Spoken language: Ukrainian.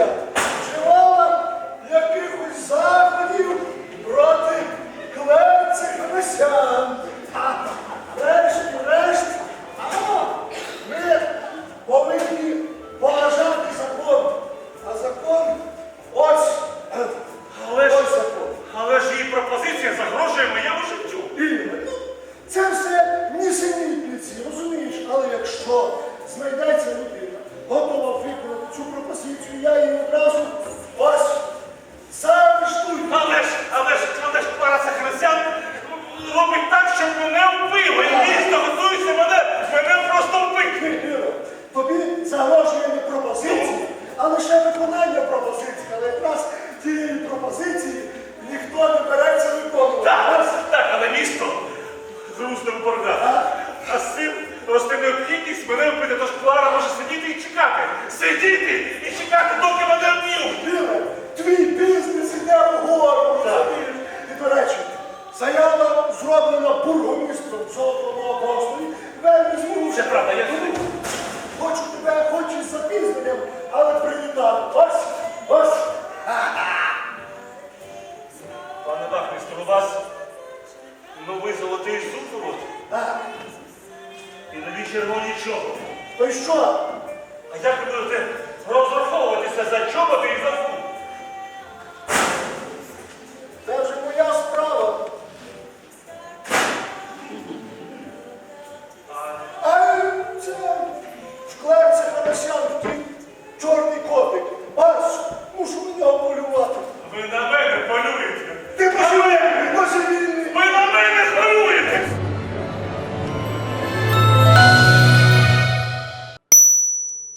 Росія вживала якихось заходів проти клерцих месян. А врешті-решт ми повинні поважати закон. А закон ось але ось ж, закон. Але ж її пропозиція загрожує моєму життю. І, ну, Це все нісенітниці, розумієш, але якщо знайдеться робить так, щоб мене вбили. Місто готується мене, мене просто вбити. Тобі загрожує не пропозиція, а лише виконання пропозиції. Але якраз тієї пропозиції ніхто не береться виконувати. Так, так, але місто зрусне борга. А з цим росте необхідність мене вбити, тож Клара може сидіти і чекати. Сидіти і чекати, доки мене вб'ють. Біле, твій біль. це правда, я думаю. Хочу тебе, хочу за запізненням, але привітаю. Ось, ось. Пане Бахмістер, у вас новий золотий супровод А, і нові червоні чоботи. то й що? А як ви будете розраховуватися за чоботи і за